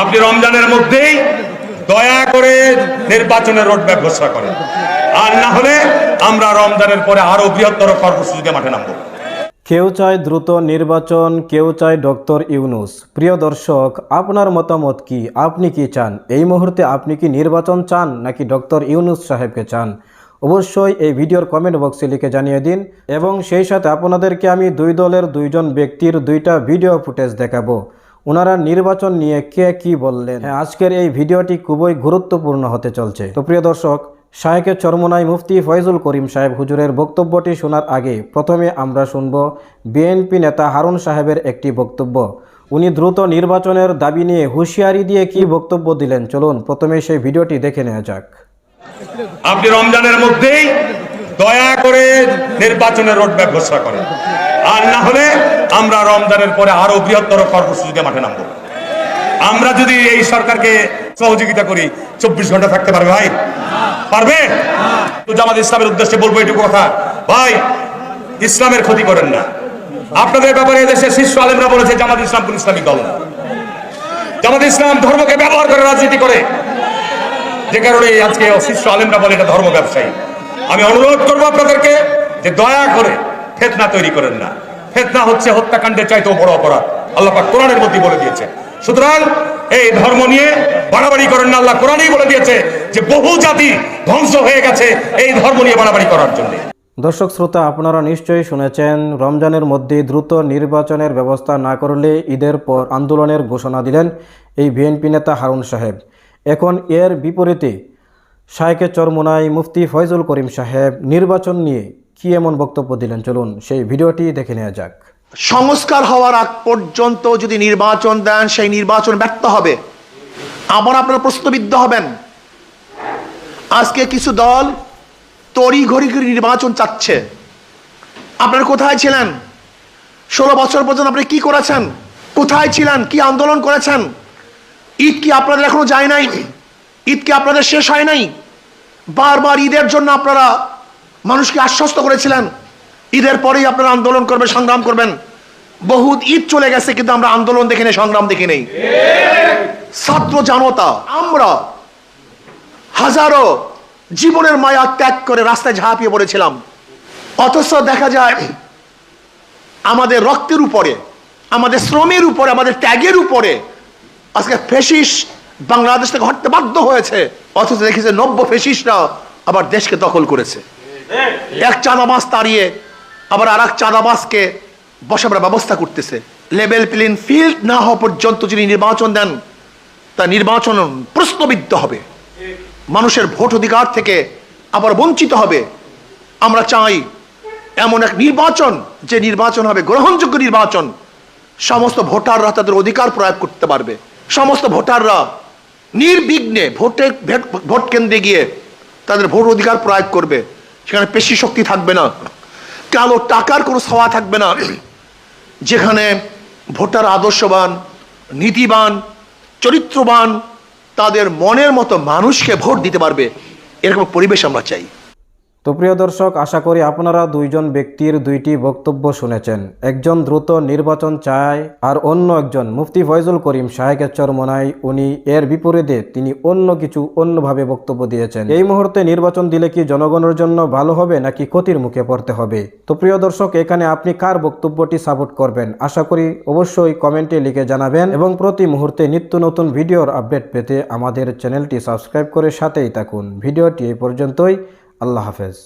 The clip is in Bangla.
আপনি রমজানের মধ্যেই দয়া করে নির্বাচনের রোডম্যাপ ঘোষণা করেন। আর না হলে আমরা রমজানের পরে আরও বৃহত্তর কর্মসূচিতে মাঠে নামবো। কেউ চায় দ্রুত নির্বাচন, কেউ চায় ডক্টর ইউনুস। প্রিয় দর্শক, আপনার মতামত কি? আপনি কি চান? এই মুহূর্তে আপনি কি নির্বাচন চান নাকি ডক্টর ইউনুস সাহেবকে চান? অবশ্যই এই ভিডিওর কমেন্ট বক্সে লিখে জানিয়ে দিন এবং সেই সাথে আপনাদেরকে আমি দুই দলের দুইজন ব্যক্তির দুইটা ভিডিও ফুটেজ দেখাবো। ওনারা নির্বাচন নিয়ে কে কি বললেন? হ্যাঁ আজকের এই ভিডিওটি খুবই গুরুত্বপূর্ণ হতে চলছে। তো প্রিয় দর্শক শাহেকের চরমনাই মুফতি ফয়জুল করিম সাহেব হুজুরের বক্তব্যটি শোনার আগে প্রথমে আমরা শুনব বিএনপি নেতা হারুন সাহেবের একটি বক্তব্য। উনি দ্রুত নির্বাচনের দাবি নিয়ে হুঁশিয়ারি দিয়ে কি বক্তব্য দিলেন? চলুন প্রথমে সেই ভিডিওটি দেখে নেওয়া যাক। আপনি রমজানের মধ্যেই দয়া করে নির্বাচনের রোডম্যাপ ঘোষণা করে আর না হলে আমরা রমজানের পরে আরও বৃহত্তর কর্মসূচিতে মাঠে নামবো। আমরা যদি এই সরকারকে সহযোগিতা করি, চব্বিশ ঘণ্টা থাকতে পারবে ভাই? পারবে? তো জামাত ইসলামের উদ্দেশ্যে বলব এটুকু কথা। ভাই, ইসলামের ক্ষতি করেন না। আপনাদের ব্যাপারে দেশের শীর্ষ আলেমরা বলেছে, জামাত ইসলাম কোন ইসলামিক দল না। জামাত ইসলাম ধর্মকে ব্যবহার করে রাজনীতি করে। যে কারণে আজকে অশিষ্ট আলেমরা বলে এটা ধর্ম ব্যবসায়ী। আমি অনুরোধ করব আপনাদেরকে যে দয়া করে ফেতনা তৈরি করেন না। ফেতনা হচ্ছে হত্যাকাণ্ডের চাইতেও বড় অপরাধ। আল্লাহ কোরআনের মধ্যে বলে দিয়েছে। সুতরাং এই ধর্ম নিয়ে বাড়াবাড়ি করেন না, আল্লাহ কোরআনই বলে দিয়েছে যে বহু জাতি ধ্বংস হয়ে গেছে, এই ধর্ম নিয়ে বাড়াবাড়ি করার জন্য। দর্শক শ্রোতা, আপনারা নিশ্চয়ই শুনেছেন, রমজানের মধ্যে দ্রুত নির্বাচনের ব্যবস্থা না করলে ঈদের পর আন্দোলনের ঘোষণা দিলেন এই বিএনপি নেতা হারুন সাহেব। এখন এর বিপরীতে শাহেকে চরমোনাই মুফতি ফয়জুল করিম সাহেব নির্বাচন নিয়ে কি এমন বক্তব্য দিলেন? চলুন সেই ভিডিওটি দেখে নেওয়া যাক। সংস্কার হওয়ার আগ পর্যন্ত যদি নির্বাচন দেন, সেই নির্বাচন ব্যর্থ হবে। আবার আপনারা প্রশ্নবিদ্ধ হবেন। আজকে কিছু দল তড়ি ঘড়ি করে নির্বাচন চাচ্ছে। আপনারা কোথায় ছিলেন? ষোলো বছর পর্যন্ত আপনি কি করেছেন? কোথায় ছিলেন? কি আন্দোলন করেছেন? ঈদ কি আপনাদের এখনও যায় নাই? ঈদ কি আপনাদের শেষ হয় নাই। বারবার ঈদের জন্য আপনারা মানুষকে আশ্বস্ত করেছিলেন। ঈদের পরেই আপনারা আন্দোলন করবেন, সংগ্রাম করবেন। বহুত ঈদ চলে গেছে, কিন্তু আমরা আন্দোলন দেখি নেই, সংগ্রাম দেখি নেই। ছাত্র জনতা, আমরা হাজারো জীবনের মায়া ত্যাগ করে রাস্তায় ঝাঁপিয়ে পড়েছিলাম। অথচ দেখা যায়, আমাদের রক্তের উপরে, আমাদের শ্রমের উপরে, আমাদের ত্যাগের উপরে, আজকে ফেসিস বাংলাদেশ থেকে হটতে বাধ্য হয়েছে। অথচ দেখেছে নব্য ফেসিসরা আবার দেশকে দখল করেছে। এক চাঁদাবাস তাড়িয়ে আবার আর এক চাঁদাবাসকে বসাবার ব্যবস্থা করতেছে। লেভেল প্লেন ফিল্ড না হওয়া পর্যন্ত যদি নির্বাচন দেন তা নির্বাচন প্রশ্নবিদ্ধ হবে। মানুষের ভোট অধিকার থেকে আবার বঞ্চিত হবে। আমরা চাই এমন এক নির্বাচন, যে নির্বাচন হবে গ্রহণযোগ্য নির্বাচন। সমস্ত ভোটাররা তাদের অধিকার প্রয়োগ করতে পারবে। সমস্ত ভোটাররা নির্বিঘ্নে ভোটে ভোট কেন্দ্রে গিয়ে তাদের ভোট অধিকার প্রয়োগ করবে। সেখানে পেশি শক্তি থাকবে না। কালো টাকার কোনো ছাওয়া থাকবে না। যেখানে ভোটার আদর্শবান, নীতিবান, চরিত্রবান, তাদের মনের মতো মানুষকে ভোট দিতে পারবে, এরকম পরিবেশ আমরা চাই। তো প্রিয় দর্শক, আশা করি আপনারা দুইজন ব্যক্তির দুইটি বক্তব্য শুনেছেন। একজন দ্রুত নির্বাচন চায় আর অন্য একজন মুফতি ফয়জুল করিম শাহেকের চরমনাই উনি এর বিপরীতে তিনি অন্য কিছু অন্যভাবে বক্তব্য দিয়েছেন। এই মুহূর্তে নির্বাচন দিলে কি জনগণের জন্য ভালো হবে নাকি ক্ষতির মুখে পড়তে হবে? তো প্রিয় দর্শক, এখানে আপনি কার বক্তব্যটি সাপোর্ট করবেন? আশা করি অবশ্যই কমেন্টে লিখে জানাবেন এবং প্রতি মুহূর্তে নিত্য নতুন ভিডিওর আপডেট পেতে আমাদের চ্যানেলটি সাবস্ক্রাইব করে সাথেই থাকুন। ভিডিওটি এই পর্যন্তই। আল্লাহ হাফেজ।